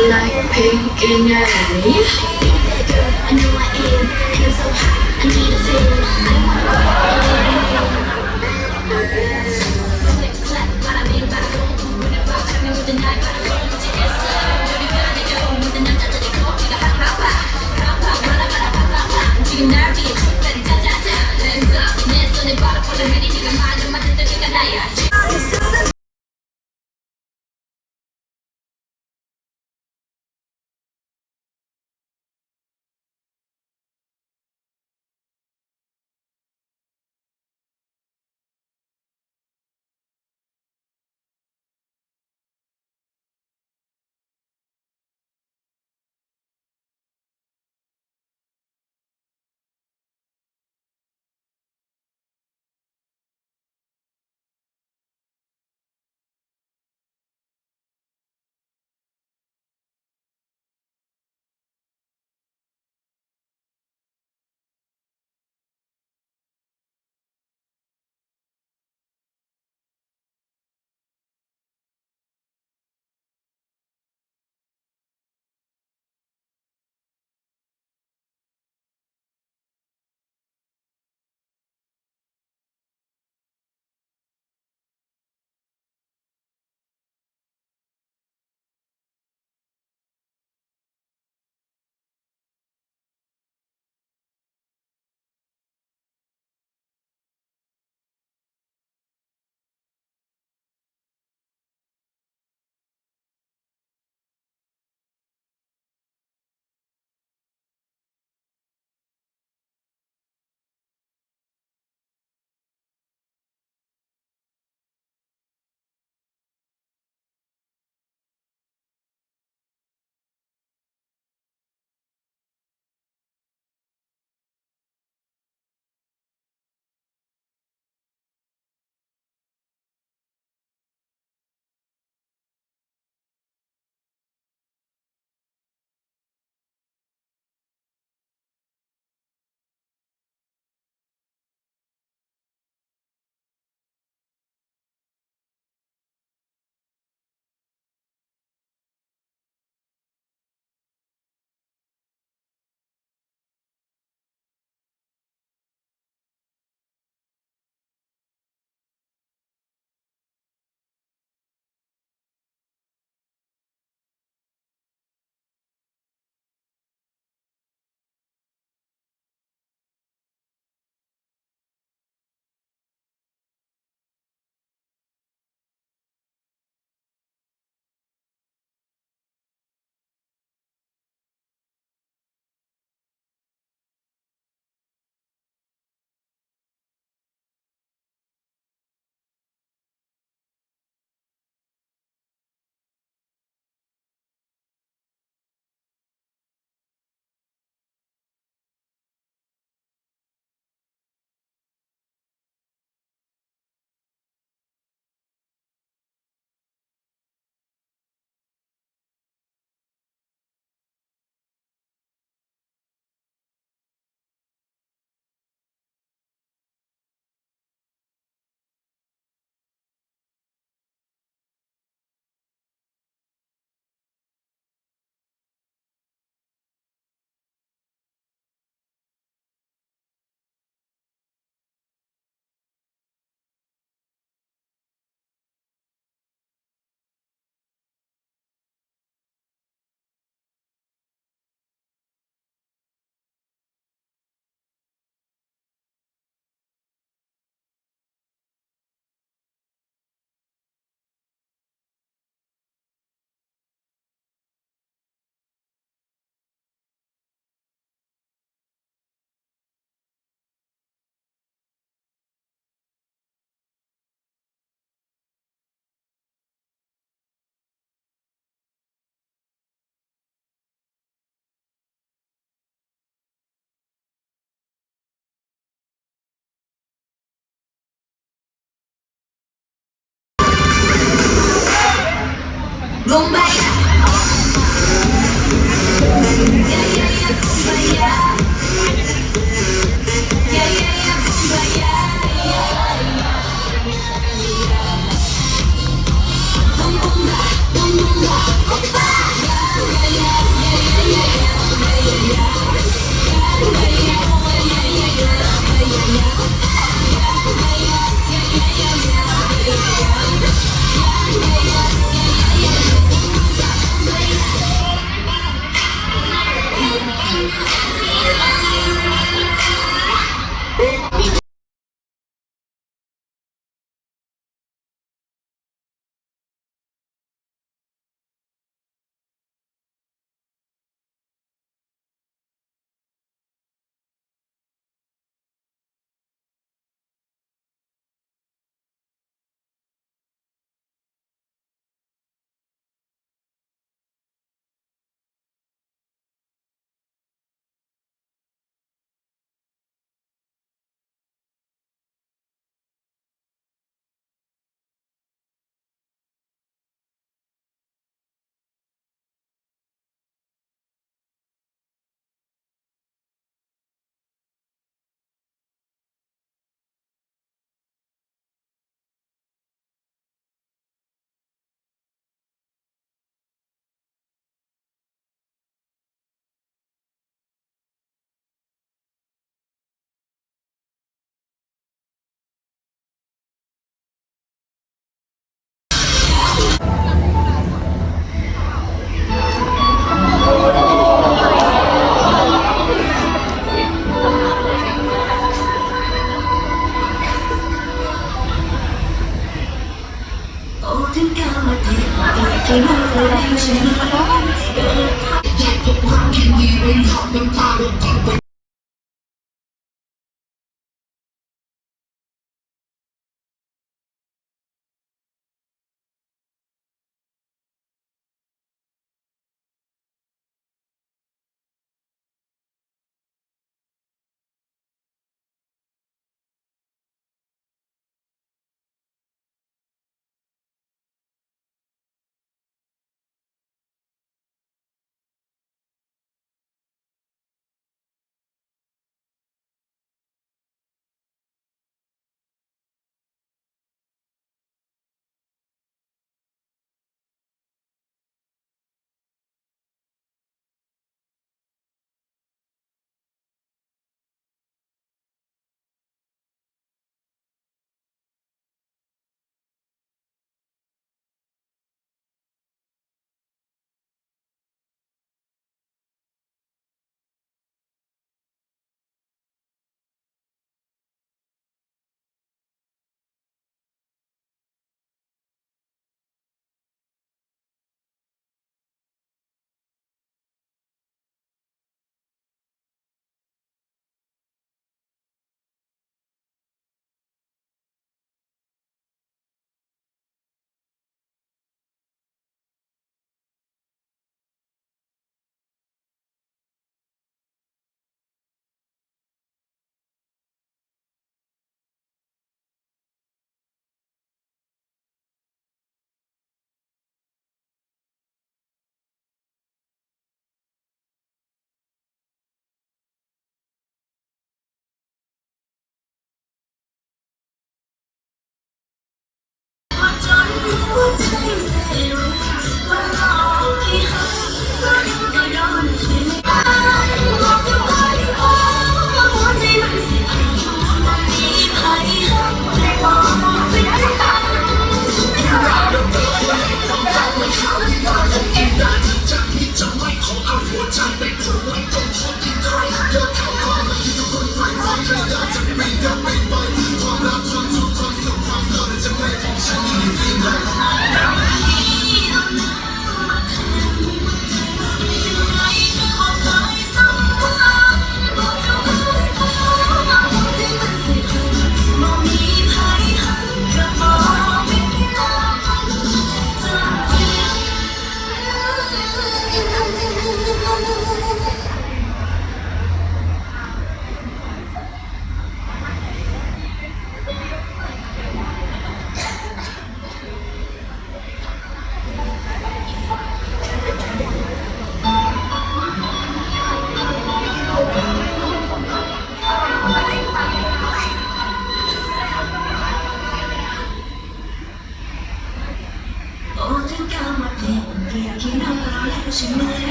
Blackpink in I know I am, and I'm so hot. I need a feeling. I wanna go. Bomba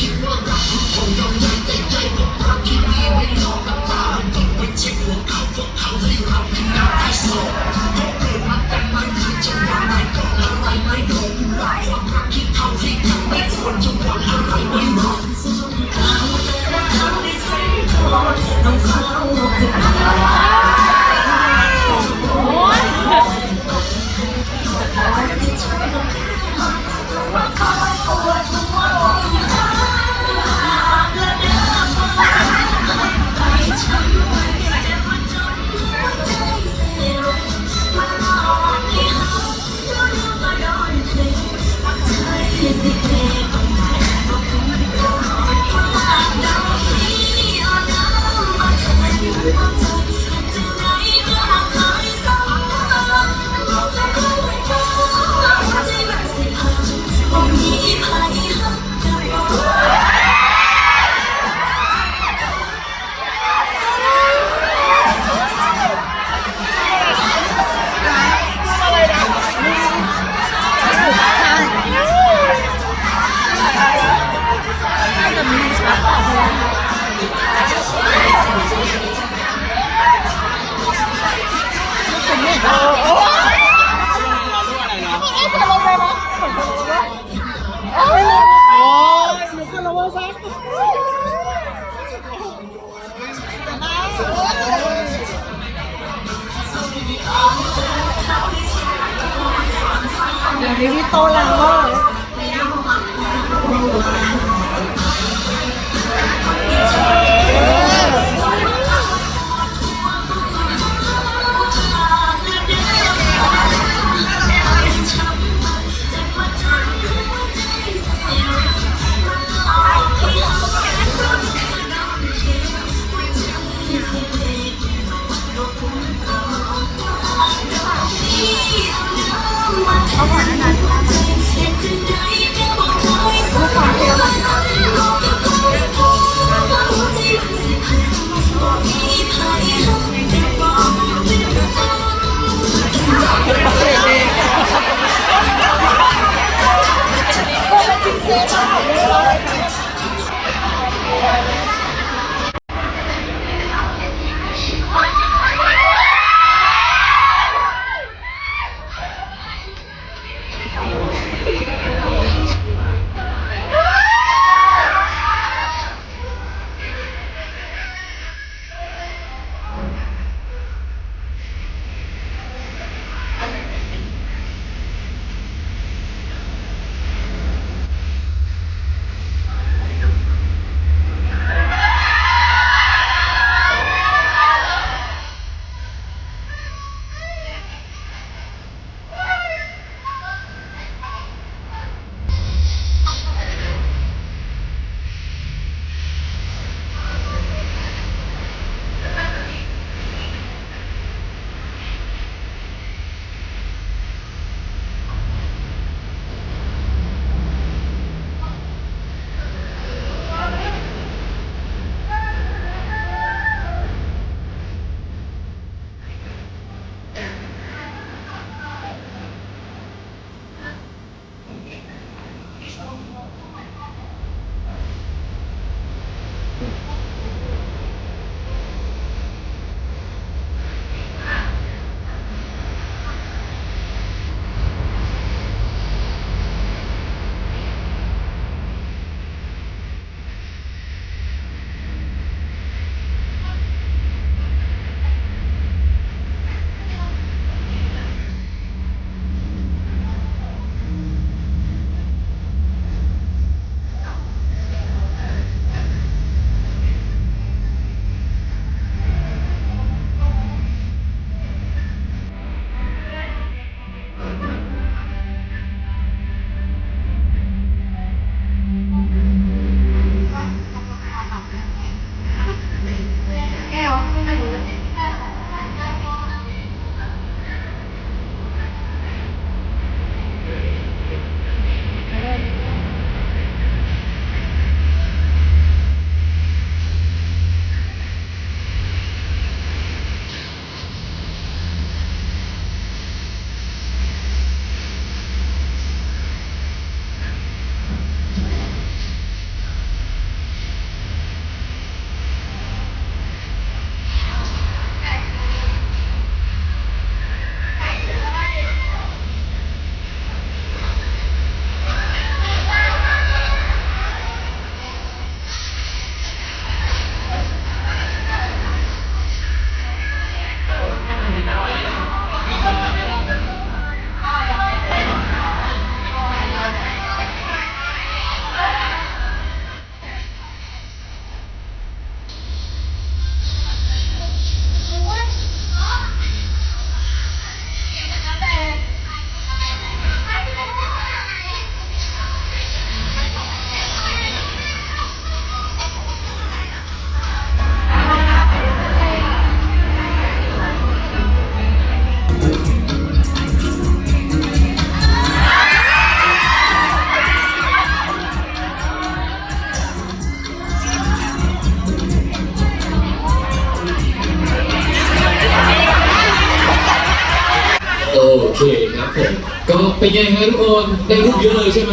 Keep on rocking, hold on, they take a rocky, we ain't on the ไม่างไรู้ เป็นไงฮะทุกคนได้รูปเยอะเลยใช่ไหม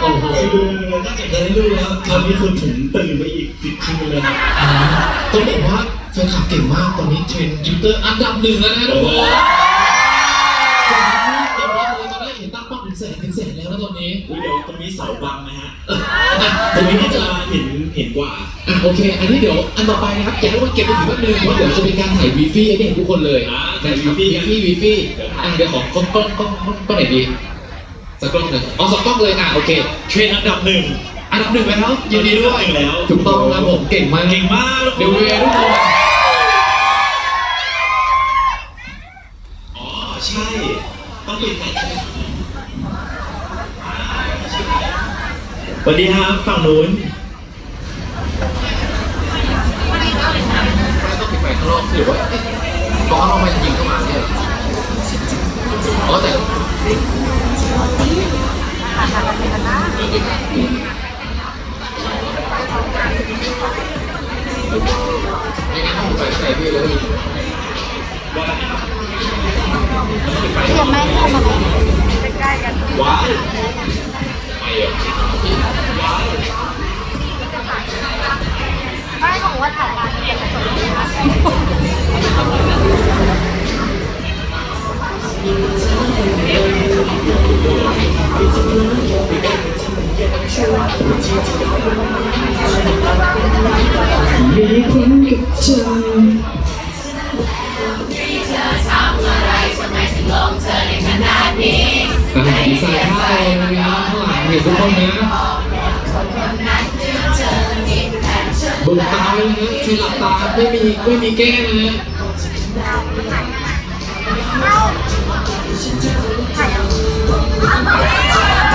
โอ้โหคือนอกจากจะได้รู้แล้วตอนนี้คือผมตื่นไปอีกสิบครั้งเลยนะอ่าต้องบอกว่าแฟนคลับเก่งมากตอนนี้เทรนด์ทวิตเตอร์อันดับหนึ่งแล้วนะทุกคนเก่งมากเก่งมากเลยตอนแรกเห็นตั้งเป้าถึงแสนถึงแสนแล้วนะตอนนี้อุ๊ยเดี๋ยวตรงนี้เสาบังนะฮะอะตรงนี้น่าจะเห็น เห็นกว่า อะโอเค อันนี้เดี๋ยวอันต่อไปนะครับอยากให้ว่าเก็บไปถึงแป๊บนึงเพราะเดี๋ยวจะเป็นการถ่ายวีฟี่ให้เห็นทุกคนเลยอ่าถ่ายถ่ายวีวีฟี่ฟี่วีฟี่วีฟี่อะเดี๋ยวขอกล้องกล้องกล้องกล้องกล้องไหนดีสักกล้องหนึ่งอ๋อสองกล้องเลยอะโอเคเทรนด์อันดับหนึ่งอันดับหนึ่งไปแล้วยินดีด้วยหนึ่งแล้วถูกต้องครับผมเก่งมากเก่งมากเดี๋ยวเวทุกคนอ๋อใช่ ต้องปิดไฟสวัสดีครับฝั่งนู้น ไม่ต้องปิดไฟข้างนอกหรือว่าเพราะเขางนอกมันยิงเข้ามาเนี่ยอ๋อแต่ไม่งั้นต้องปิดไฟใส่พี่เทียวไม่ทำอะไรใกล้ๆกันว้าไม่เหรอ ว่าถ่ายร้านเป็นกระจกมีคนกับใจอะดีไซน์ท่าเลยนะครับข้างหลังเห็นทุกคนนะ เบิกตาเลยนะใครหลับตาไม่มีไม่มีแก้นะฮะ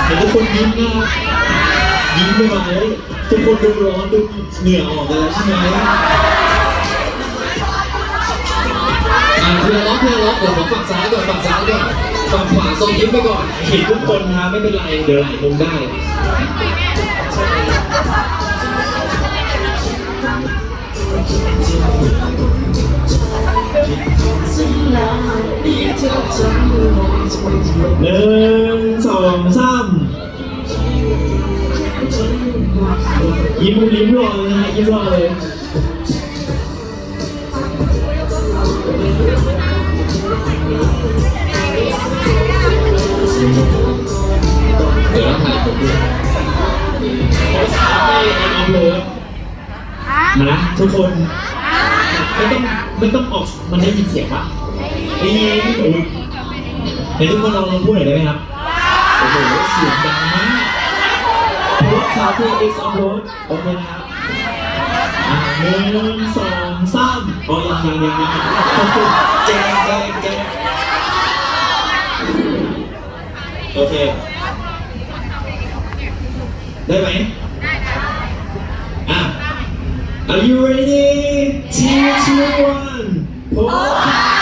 เห็นทุกคนยิ้มนะยิ้มไปไหมทุกคนดูร้อนดูเหงื่อยออกกันแล้วใช่ไหมอะเพื่อล็อกเพื่อล็อกเดี๋ยวผมฝั่งซ้ายก่อนฝั่งซ้ายก่อนฝั่งขวาทรงยิ้มไปก่อนเห็นทุกคนนะไม่เป็นไรเดินลงได้ หนึ่งสองสามยิ้มยิ้มรอเลยนะฮะยิ้มรอเลยเดี๋ยวเราถ่ายผมดูขอสามให้อนออฟโรดนะทุกคน ไม่ต้องไม่ต้องออกมันได้ยินเสียงปะได้ยินเดี๋ยวทุกคนลองลองพูดหน่อยได้ไหมครับโอ้โหเสียงดังมากเพราะว่าคาเฟ่เอ็กซ์ออฟโรดโอเคนะครับหนึ่งสองสามโอ๋อยังยังยังยังแจ้งแจ้งแจ้งโอเค ได้ไหม Are you ready? Three, two, one. พ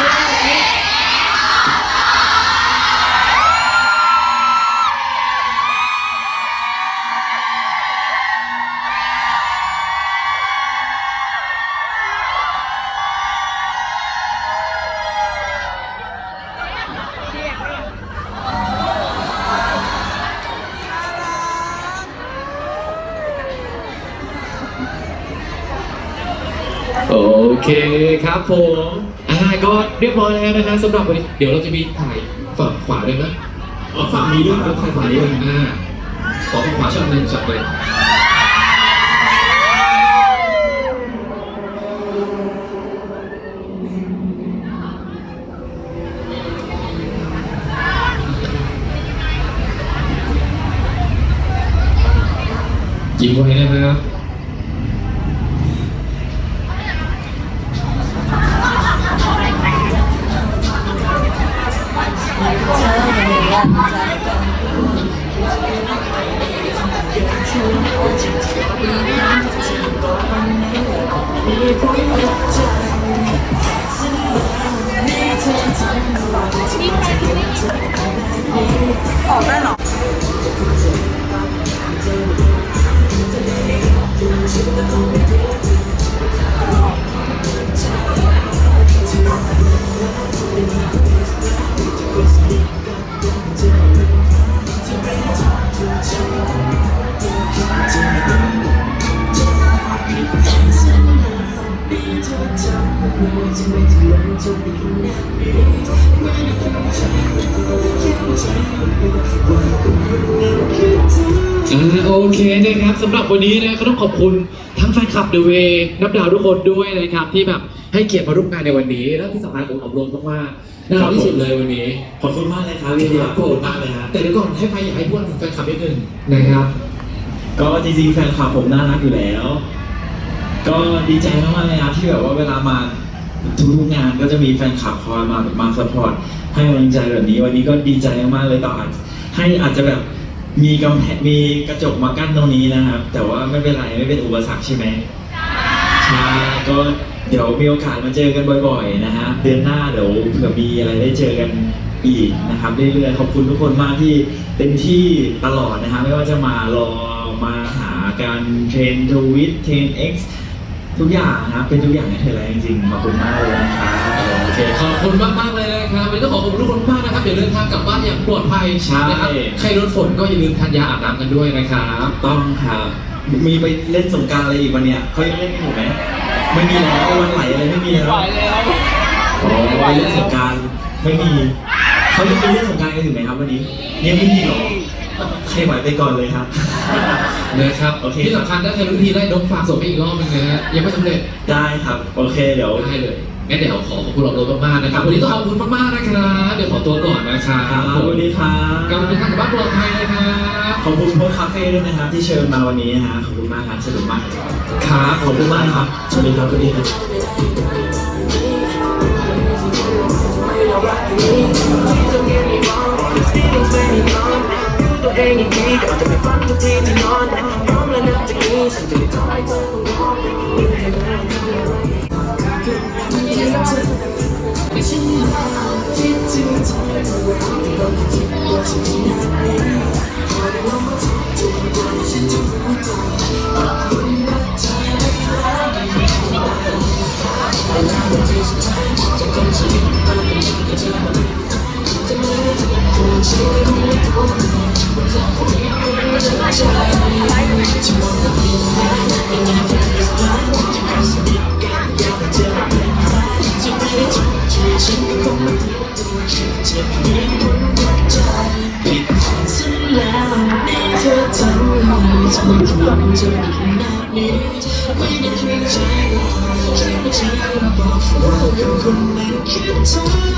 ครับผมอ่าก็เรียบร้อยแล้วนะฮะสำหรับวันนี้ เดี๋ยวเราจะมีถ่ายฝั่งขวาด้วยนะอ๋อฝั่งนี้ด้วยครับถ่ายฝั่งนี้ด้วยอ่าขอฝั่งขวาช็อตหนึ่งช็อตเลยยิ้มไว้นะครับ ออก อ่าโอเคนะครับสำหรับวันนี้นะก็ต้องขอบคุณทั้งแฟนคลับเดอะเวนับดาวทุกคนด้วยนะครับที่แบบให้เกียรติมาร่วมงานในวันนี้แล้วที่สำคัญผมอบรมมากๆน่ารักที่สุดเลยวันนี้ ขอบคุณมากเลยครับพี่ครับขอบคุณมากเลยครับแต่เดี๋ยวก่อนให้ไปอยากให้พูดถึงแฟนคลับนิดนึงนะครับ ก็จริงๆแฟนคลับผมน่ารักอยู่แล้ว ก็ดีใจมากๆเลยนะที่แบบว่าเวลามาทุกๆงานก็จะมีแฟนคลับคอยมามาสปอร์ตให้กำลังใจแบบนี้ วันนี้ก็ดีใจมากๆเลยต่ออาจให้อาจจะแบบมีกำแพงมีกระจกมากั้นตรงนี้นะครับ แต่ว่าไม่เป็นไรไม่เป็นอุปสรรคใช่ไหมใช่ก็เดี๋ยวมีโอกาสมาเจอกันบ่อยๆนะฮะเดือนหน้าเดี๋ยวเผื่อมีอะไรได้เจอกันอีกนะครับเรื่อยๆขอบคุณทุกคนมากที่เป็นที่ตลอดนะฮะไม่ว่าจะมารอมาหาการเทรนทวิตเทรน X ทุกอย่างนะครับเป็นทุกอย่างให้เธอแล้วจริงๆขอบคุณมากเลยนะครับ โอเคขอบคุณมากมากๆเลยนะครับวันนี้ต้องขอขอบคุณทุกคนมากนะครับอย่าเดินทางกลับบ้านอย่างปลอดภัยใช่ นะครับใครโดนฝนก็อย่าลืมทานยาอาบน้ำกันด้วยนะครับต้องครับ มีไปเล่นสงกรารอะไรอีกวันเนี้ยเขายังเล่นกันอยู่ไหมไม่มีแล้ววันไหลอะไรไม่มีแล้วอ๋อไปเล่นสงกรารไม่มีเขายังไปเล่นสงกรารกันอยู่ไหมครับวันนี้ยังไม่มีหรอ ใครไหวไปก่อนเลยครับ นะครับโอเค ที่สำคัญถ้าใครรู้ทีได้นกฝากส่งไปอีกรอบนึงนะฮะยังไม่สำเร็จได้ครับ โอเคเดี๋ยว ได้เลยงั้นเดี๋ยวขอขอบคุณเราโรถมากๆนะครับวันนี้ต้องขอบคุณมากๆนะครับเดี๋ยวขอตัวก่อนนะครับครับสวัสดีครับกลับมาเป็นทางกลับบ้านปลอดภัยนะครับ ขอบคุณโพสคาเฟ่ด้วยนะครับ ที่เชิญมาวันนี้นะฮะขอบคุณมากครับสนุกมากครับขอบคุณมากครับสวัสดีครับสวัสดีครับ ตัวเองอีกทีก่อนจะไปฟังทุกทีที่นอนพร้อมแล้วนับจากนี้ฉันจะไม่ทำให้เธอต้องร้องไม่ทำอะไรทำอะไรฉันคิดถึงเธอทุกวันต้องคิดว่าฉันที่ไหนพอได้ลองมาทบทวนตัวฉันจะรู้ตัวขอบคุณรักเธอได้แล้วไม่มีอะไรเวลาเป็นที่สุดท้จะเป็นชีวิต ค่ไ